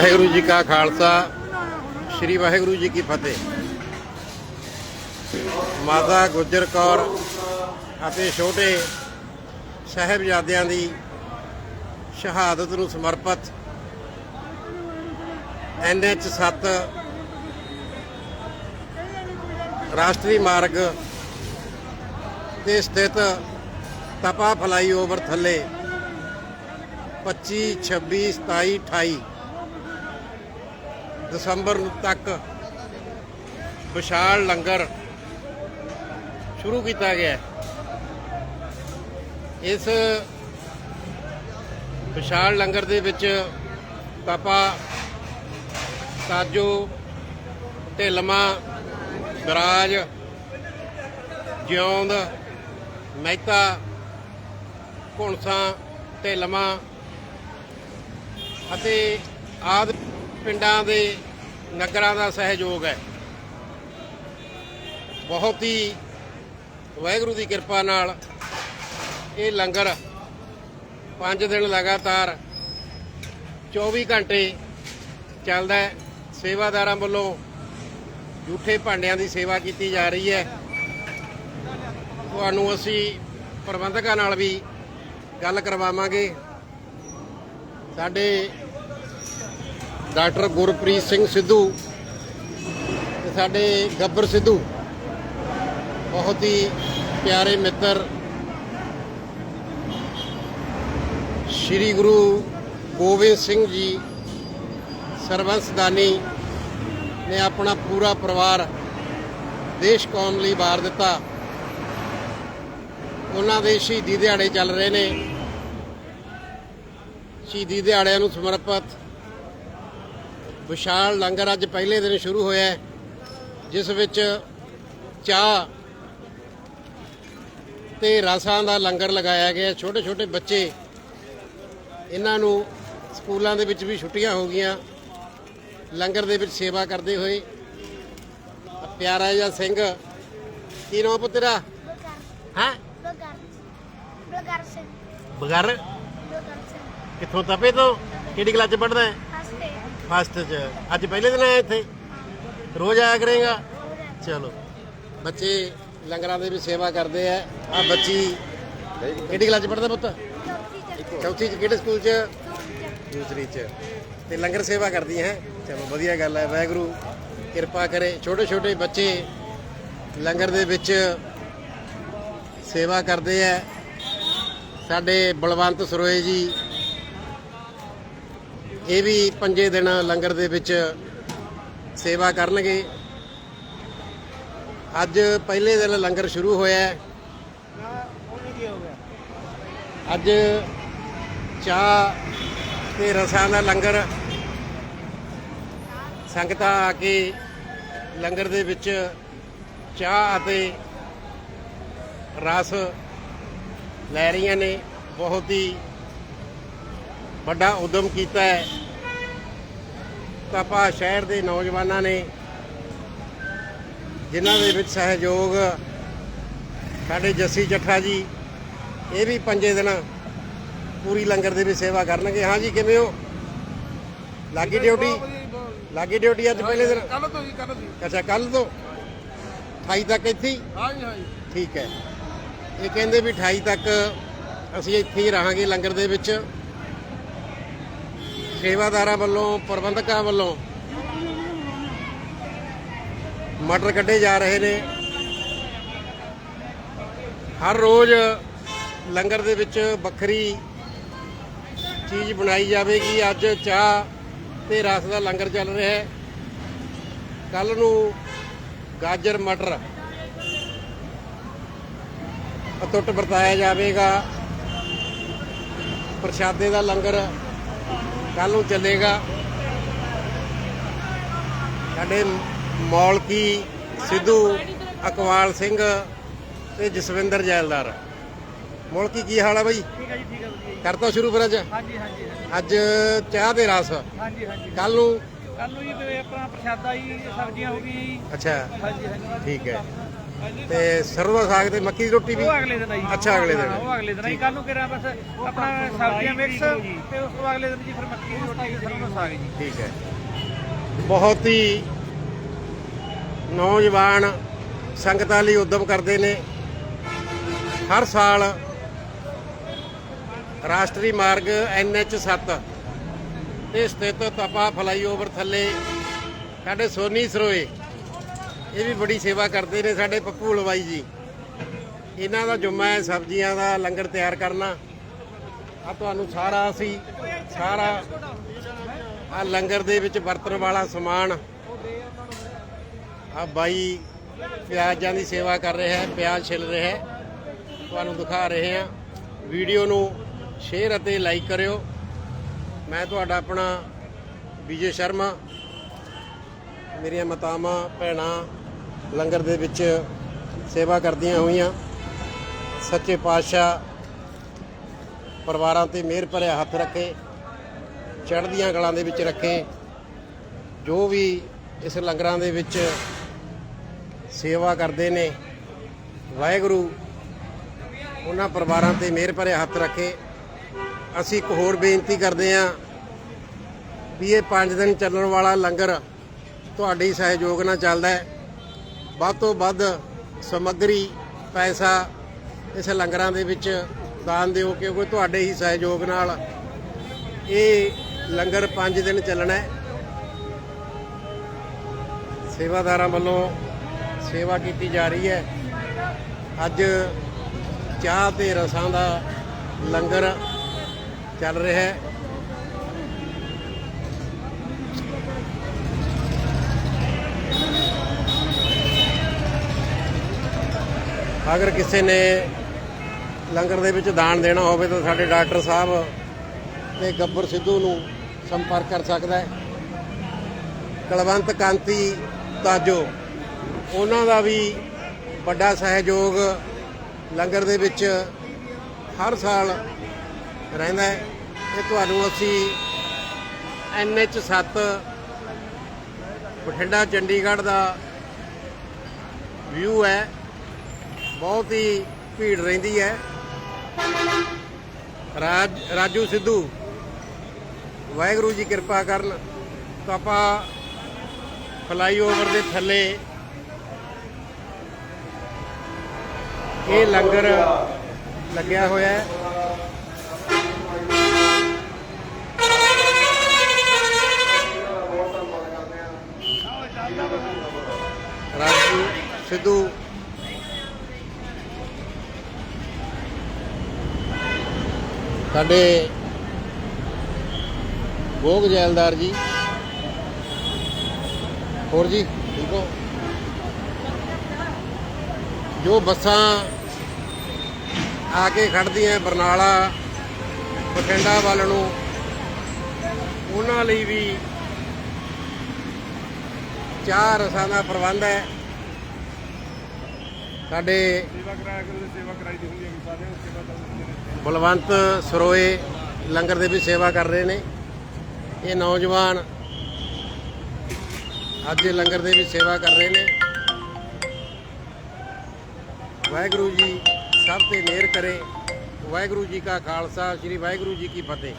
ਵਾਹਿਗੁਰੂ ਜੀ ਕਾ ਖਾਲਸਾ, ਸ੍ਰੀ ਵਾਹਿਗੁਰੂ ਜੀ ਕੀ ਫਤਿਹ। ਮਾਤਾ ਗੁਜਰ ਕੌਰ ਅਤੇ ਛੋਟੇ ਸਾਹਿਬਜ਼ਾਦਿਆਂ ਦੀ ਸ਼ਹਾਦਤ ਨੂੰ ਸਮਰਪਿਤ ਐਨਐਚ 7 ਰਾਸ਼ਟਰੀ ਮਾਰਗ ਤੇ ਸਥਿਤ ਤਪਾ ਫਲਾਈਓਵਰ ਥੱਲੇ 25 26 27 28 ਦਸੰਬਰ ਤੱਕ ਵਿਸ਼ਾਲ ਲੰਗਰ ਸ਼ੁਰੂ ਕੀਤਾ ਗਿਆ ਇਸ ਵਿਸ਼ਾਲ ਲੰਗਰ ਦੇ ਵਿੱਚ ਪਾਪਾ ਤਾਜੋ, ਢਿਲਮਾ, ਦਰਾਜ, ਜਿਉਂਦ, ਮਹਿਤਾ, ਘੁਣਸਾ, ਢਿਲਮਾ ਅਤੇ ਆਦਿ ਪਿੰਡਾਂ ਦੇ ਨਗਰਾਂ ਦਾ ਸਹਿਯੋਗ ਹੈ। ਬਹੁਤ ਹੀ ਵਾਹਿਗੁਰੂ ਦੀ ਕਿਰਪਾ ਨਾਲ ਇਹ ਲੰਗਰ 5 ਦਿਨ ਲਗਾਤਾਰ 24 ਘੰਟੇ ਚੱਲਦਾ ਹੈ। ਸੇਵਾਦਾਰਾਂ ਵੱਲੋਂ ਝੂਠੇ ਭਾਂਡਿਆਂ ਦੀ ਸੇਵਾ ਕੀਤੀ ਜਾ ਰਹੀ ਹੈ। ਤੁਹਾਨੂੰ ਅਸੀਂ ਪ੍ਰਬੰਧਕਾਂ ਨਾਲ ਵੀ ਗੱਲ ਕਰਵਾਵਾਂਗੇ। ਸਾਡੇ ਡਾਕਟਰ ਗੁਰਪ੍ਰੀਤ ਸਿੰਘ ਸਿੱਧੂ ਤੇ ਸਾਡੇ ਗੱਬਰ ਸਿੱਧੂ। ਬਹੁਤ ਹੀ ਪਿਆਰੇ ਮਿੱਤਰ। ਸ੍ਰੀ ਗੁਰੂ ਗੋਬਿੰਦ ਸਿੰਘ ਜੀ ਸਰਬੰਸਦਾਨੀ ਨੇ ਆਪਣਾ ਪੂਰਾ ਪਰਿਵਾਰ ਦੇਸ਼ ਕੌਮ ਲਈ ਵਾਰ ਦਿੱਤਾ। ਉਹਨਾਂ ਦੇ ਸ਼ਹੀਦੀ ਦਿਹਾੜੇ ਚੱਲ ਰਹੇ ਨੇ। ਸ਼ਹੀਦੀ ਦਿਹਾੜਿਆਂ ਨੂੰ ਸਮਰਪਿਤ ਵਿਸ਼ਾਲ ਲੰਗਰ ਅੱਜ ਪਹਿਲੇ ਦਿਨ ਸ਼ੁਰੂ ਹੋਇਆ ਹੈ, ਜਿਸ ਵਿੱਚ ਚਾਹ ਤੇ ਰਸਾਂ ਦਾ ਲੰਗਰ ਲਗਾਇਆ ਗਿਆ ਛੋਟੇ ਛੋਟੇ ਬੱਚੇ ਇਹਨਾਂ ਨੂੰ ਸਕੂਲਾਂ ਦੇ ਵਿੱਚ ਵੀ ਛੁੱਟੀਆਂ ਹੋ ਗਈਆਂ। ਲੰਗਰ ਦੇ ਵਿੱਚ ਸੇਵਾ ਕਰਦੇ ਹੋਏ ਪਿਆਰਾ ਜਿਹਾ ਸਿੰਘ। ਕੀ ਨਾਮ ਪੁੱਤਰਾ ਹੈ? ਬਲਗਰ ਬਲਗਰ ਸਿੰਘ। ਬਗਰ? ਕਿੱਥੋਂ ਤਪੇ ਤੋਂ? ਕਿਹੜੀ ਕਲਾਸ ਚ ਪੜਦਾ ਹੈ? ਫਸਟ ਚ। ਅੱਜ ਪਹਿਲੇ ਦਿਨ ਆਇਆ ਇੱਥੇ। ਰੋਜ਼ ਆਇਆ ਕਰੇਗਾ। ਚਲੋ। ਬੱਚੇ ਲੰਗਰਾਂ ਦੇ ਵੀ ਸੇਵਾ ਕਰਦੇ ਆ। ਆ ਬੱਚੀ ਕਿਹੜੀ ਕਲਾਸ ਚ ਪੜਦਾ ਪੁੱਤ? ਚੌਥੀ ਚ। ਕਿਹੜੇ ਸਕੂਲ ਚ? ਦੂਸਰੀ ਚ। ਤੇ ਲੰਗਰ ਸੇਵਾ ਕਰਦੀ ਹੈ। ਚਲੋ, ਵਧੀਆ ਗੱਲ ਹੈ। ਵਾਹਿਗੁਰੂ ਕਿਰਪਾ ਕਰੇ। ਛੋਟੇ ਛੋਟੇ ਬੱਚੇ ਲੰਗਰ ਦੇ ਵਿੱਚ ਸੇਵਾ ਕਰਦੇ ਆ। ਸਾਡੇ ਬਲਵੰਤ ਸਰੋਏ ਜੀ ਇਹ ਵੀ ਪੰਜੇ ਦਿਨ ਲੰਗਰ ਦੇ ਵਿੱਚ ਸੇਵਾ ਕਰਨਗੇ। ਅੱਜ ਪਹਿਲੇ ਦਿਨ ਲੰਗਰ ਸ਼ੁਰੂ ਹੋਇਆ ਹੈ। ਅੱਜ ਚਾਹ ਤੇ ਰਸਾਂ ਦਾ ਲੰਗਰ। ਸੰਗਤਾਂ ਆ ਕੇ ਲੰਗਰ ਦੇ ਵਿੱਚ ਚਾਹ ਅਤੇ ਰਸ ਲੈ ਰਹੀਆਂ ਨੇ। ਬਹੁਤ ਹੀ ਵੱਡਾ ਉਦਮ ਕੀਤਾ ਹੈ। ਤਪਾ ਸ਼ਹਿਰ ਦੇ ਨੌਜਵਾਨਾਂ ਨੇ ਜਿਨ੍ਹਾਂ ਦੇ ਵਿੱਚ ਸਹਿਯੋਗ ਸਾਡੇ ਜੱਸੀ ਜੱਠਾ ਜੀ ਇਹ ਵੀ ਪੰਜੇ ਦਿਨ ਪੂਰੀ ਲੰਗਰ ਦੇ ਵਿੱਚ ਸੇਵਾ ਕਰਨਗੇ। ਹਾਂ ਜੀ ਕਿਵੇਂ ਹੋ? ਲੱਗੀ ਡਿਊਟੀ? ਲੱਗੀ ਡਿਊਟੀ ਅੱਜ ਪਹਿਲੇ ਦਿਨ? ਕੱਲ ਤੋਂ ਜੀ ਕੱਲ ਤੋਂ ਅੱਛਾ ਕੱਲ ਤੋਂ? 28 ਤੱਕ ਇੱਥੇ? ਹੀ ਹਾਂਜੀ ਹਾਂਜੀ ਠੀਕ ਹੈ। ਇਹ ਕਹਿੰਦੇ ਵੀ 28 ਤੱਕ ਅਸੀਂ ਇੱਥੇ ਹੀ ਰਹਾਂਗੇ ਲੰਗਰ ਦੇ ਵਿੱਚ। ਸੇਵਾਦਾਰਾਂ ਵੱਲੋਂ, ਪ੍ਰਬੰਧਕਾਂ ਵੱਲੋਂ ਮਟਰ ਕੱਢੇ ਜਾ ਰਹੇ ਨੇ। ਹਰ ਰੋਜ਼ ਲੰਗਰ ਦੇ ਵਿੱਚ ਵੱਖਰੀ ਚੀਜ਼ ਬਣਾਈ ਜਾਵੇਗੀ। ਅੱਜ ਚਾਹ ਤੇ ਰਸ ਦਾ ਲੰਗਰ ਚੱਲ ਰਿਹਾ ਹੈ। ਕੱਲ ਨੂੰ ਗਾਜਰ, ਮਟਰ ਅਤੁੱਟ ਵਰਤਾਇਆ ਜਾਵੇਗਾ। ਪ੍ਰਸ਼ਾਦੇ ਦਾ ਲੰਗਰ ਕੱਲ ਨੂੰ ਚੱਲੇਗਾ। ਸਾਡੇ ਮੌਲਕੀ ਸਿੱਧੂ ਅਕਵਾਲ ਸਿੰਘ ਤੇ ਜਸਵਿੰਦਰ ਜੈਲਦਾਰ। ਮੌਲਕੀ ਕੀ ਹਾਲ ਆ ਬਾਈ? ਠੀਕ ਹੈ ਜੀ ਠੀਕ ਹੈ ਵਧੀਆ ਕਰਤਾ ਸ਼ੁਰੂ ਫਿਰ ਅੱਜ? ਹਾਂਜੀ ਹਾਂਜੀ ਅੱਜ ਚਾਹ ਦੇ ਰਸ। ਹਾਂਜੀ ਹਾਂਜੀ। ਕੱਲ ਨੂੰ? ਕੱਲ ਨੂੰ ਜੀ ਆਪਣਾ ਪ੍ਰਸ਼ਾਦਾ ਜੀ ਸਬਜ਼ੀਆਂ ਹੋ ਗਈ ਅੱਛਾ। ਹਾਂਜੀ ਹਾਂਜੀ। ਠੀਕ ਹੈ। ਤੇ ਸਰੋਂ ਦਾ ਸਾਗ ਤੇ ਮੱਕੀ ਦੀ ਰੋਟੀ ਵੀ? ਉਹ ਅਗਲੇ ਦਿਨ ਆ ਜੀ ਅੱਛਾ ਅਗਲੇ ਦਿਨ। ਉਹ ਅਗਲੇ ਦਿਨ ਆ ਜੀ ਕੱਲ ਨੂੰ ਕਿਹੜਾ ਬਸ ਆਪਣਾ ਸਬਜ਼ੀਆਂ ਮਿਕਸ ਤੇ ਉਸ ਤੋਂ ਅਗਲੇ ਦਿਨ ਜੀ ਫਿਰ ਮੱਕੀ ਦੀ ਰੋਟੀ ਤੇ ਸਰੋਂ ਦਾ ਸਾਗ ਜੀ। ਠੀਕ ਹੈ। ਬਹੁਤ ਹੀ ਨੌਜਵਾਨ ਸੰਗਤਾਂ ਲਈ ਉਦਮ ਕਰਦੇ ਨੇ। ਹਰ ਸਾਲ ਰਾਸ਼ਟਰੀ ਮਾਰਗ NH 7 ਤੇ ਸਥਿਤ ਤਪਾ ਫਲਾਈਓਵਰ ਥੱਲੇ ਸਾਡੇ ਸੋਨੀ ਸਰੋਏ ਇਹ ਵੀ ਬੜੀ ਸੇਵਾ ਕਰਦੇ ਨੇ ਸਾਡੇ ਪੱਪੂ ਹਲਵਾਈ ਜੀ। ਇਹਨਾਂ ਦਾ ਜੁਮਾ ਹੈ ਸਬਜ਼ੀਆਂ ਦਾ, ਲੰਗਰ ਤਿਆਰ ਕਰਨਾ। ਆ ਤੁਹਾਨੂੰ ਸਾਰਾ ਅਸੀਂ, ਸਾਰਾ ਆ ਲੰਗਰ ਦੇ ਵਿੱਚ ਵਰਤਣ ਵਾਲਾ ਸਮਾਨ। ਆ ਬਾਈ ਪਿਆਜ਼ਾਂ ਦੀ ਸੇਵਾ ਕਰ ਰਿਹਾ ਹੈ, ਪਿਆਜ਼ ਛਿਲ ਰਿਹਾ ਹੈ। ਤੁਹਾਨੂੰ ਦਿਖਾ ਰਹੇ ਹਾਂ। ਵੀਡੀਓ ਨੂੰ ਸ਼ੇਅਰ ਅਤੇ ਲਾਈਕ ਕਰਿਓ। ਮੈਂ ਤੁਹਾਡਾ ਆਪਣਾ ਵਿਜੇ ਸ਼ਰਮਾ, ਮੇਰੀਆਂ ਮਾਤਾਵਾਂ, ਭੈਣਾਂ ਲੰਗਰ ਦੇ ਵਿੱਚ ਸੇਵਾ ਕਰਦੀਆਂ ਹੋਈਆਂ। ਸੱਚੇ ਪਾਤਸ਼ਾਹ ਪਰਿਵਾਰਾਂ ਤੇ ਮਿਹਰ ਭਰਿਆ ਹੱਥ ਰੱਖੇ, ਚੜ੍ਹਦੀਆਂ ਗਲਾਂ ਦੇ ਵਿੱਚ ਰੱਖੇ। ਜੋ ਵੀ ਇਸ ਲੰਗਰਾਂ ਦੇ ਵਿੱਚ ਸੇਵਾ ਕਰਦੇ ਨੇ, ਵਾਹਿਗੁਰੂ ਉਹਨਾਂ ਪਰਿਵਾਰਾਂ ਤੇ ਮਿਹਰ ਭਰੇ ਹੱਥ ਰੱਖੇ। ਅਸੀਂ ਇੱਕ ਹੋਰ ਬੇਨਤੀ ਕਰਦੇ ਹਾਂ ਵੀ ਇਹ 5 ਦਿਨ ਚੱਲਣ ਵਾਲਾ ਲੰਗਰ ਤੁਹਾਡੇ ਸਹਿਯੋਗ ਨਾਲ ਚੱਲਦਾ ਹੈ। ਵੱਧ ਤੋਂ ਵੱਧ ਸਮੱਗਰੀ, ਪੈਸਾ ਇਸ ਲੰਗਰਾਂ ਦੇ ਵਿੱਚ ਦਾਨ ਦਿਓ, ਕਿਉਂਕਿ ਤੁਹਾਡੇ ਹੀ ਸਹਿਯੋਗ ਨਾਲ ਇਹ ਲੰਗਰ 5 ਦਿਨ ਚੱਲਣਾ ਹੈ। ਸੇਵਾਦਾਰਾਂ ਵੱਲੋਂ ਸੇਵਾ ਕੀਤੀ ਜਾ ਰਹੀ ਹੈ। ਅੱਜ ਚਾਹ ਤੇ ਰਸਾਂ ਦਾ ਲੰਗਰ ਚੱਲ ਰਿਹਾ ਹੈ। ਅਗਰ ਕਿਸੇ ਨੇ ਲੰਗਰ ਦੇ ਵਿੱਚ ਦਾਨ ਦੇਣਾ ਹੋਵੇ ਤਾਂ ਸਾਡੇ ਡਾਕਟਰ ਸਾਹਿਬ ਤੇ ਗੱਬਰ ਸਿੱਧੂ ਨੂੰ ਸੰਪਰਕ ਕਰ ਸਕਦਾ ਹੈ। ਕਲਵੰਤ ਕਾਂਤੀ ਤਾਜੋ, ਉਹਨਾਂ ਦਾ ਵੀ ਵੱਡਾ ਸਹਿਯੋਗ ਲੰਗਰ ਦੇ ਵਿੱਚ ਹਰ ਸਾਲ ਰਹਿੰਦਾ ਹੈ ਇਹ ਤੁਹਾਨੂੰ ਅਸੀਂ NH 7 ਬਠਿੰਡਾ, ਚੰਡੀਗੜ੍ਹ ਦਾ ਵਿਊ ਹੈ। ਬਹੁਤ ਹੀ ਭੀੜ ਰਹਿੰਦੀ ਹੈ। ਰਾਜ ਰਾਜੂ ਸਿੱਧੂ, ਵਾਹਿਗੁਰੂ ਜੀ ਕਿਰਪਾ ਕਰਨ, ਤਾਂ ਆਪਾਂ ਫਲਾਈਓਵਰ ਦੇ ਥੱਲੇ ਇਹ ਲੰਗਰ ਲੱਗਿਆ ਹੋਇਆ ਹੈ। ਰਾਜੂ ਸਿੱਧੂ ਸਾਡੇ ਭੋਗ ਜੈਲਦਾਰ ਜੀ। ਹੋਰ ਜੀ, ਠੀਕ ਹੋ? ਜੋ ਬੱਸਾਂ ਆ ਕੇ ਖੜਦੀਆਂ ਬਰਨਾਲਾ, ਬਠਿੰਡਾ ਵੱਲ ਨੂੰ, ਉਹਨਾਂ ਲਈ ਵੀ ਚਾਰ ਰਸਾਂ ਦਾ ਪ੍ਰਬੰਧ ਹੈ। ਸਾਡੇ ਸੇਵਾ ਕਰਾਇਆ ਕਰੋ ਸੇਵਾ ਕਰਾਈ ਦੀ ਹੁੰਦੀ ਹੈ ਸਾਰਿਆਂ ਨੂੰ ਸੇਵਾ ਬਲਵੰਤ ਸਰੋਏ ਲੰਗਰ ਦੇ ਵੀ ਸੇਵਾ ਕਰ ਰਹੇ ਨੇ। ਇਹ ਨੌਜਵਾਨ ਅੱਜ ਇਹ ਲੰਗਰ ਦੇ ਵੀ ਸੇਵਾ ਕਰ ਰਹੇ ਨੇ। ਵਾਹਿਗੁਰੂ ਜੀ ਸਭ ਤੇ ਮਿਹਰ ਕਰੇ। ਵਾਹਿਗੁਰੂ ਜੀ ਕਾ ਖਾਲਸਾ, ਸ੍ਰੀ ਵਾਹਿਗੁਰੂ ਜੀ ਕੀ ਫਤਿਹ।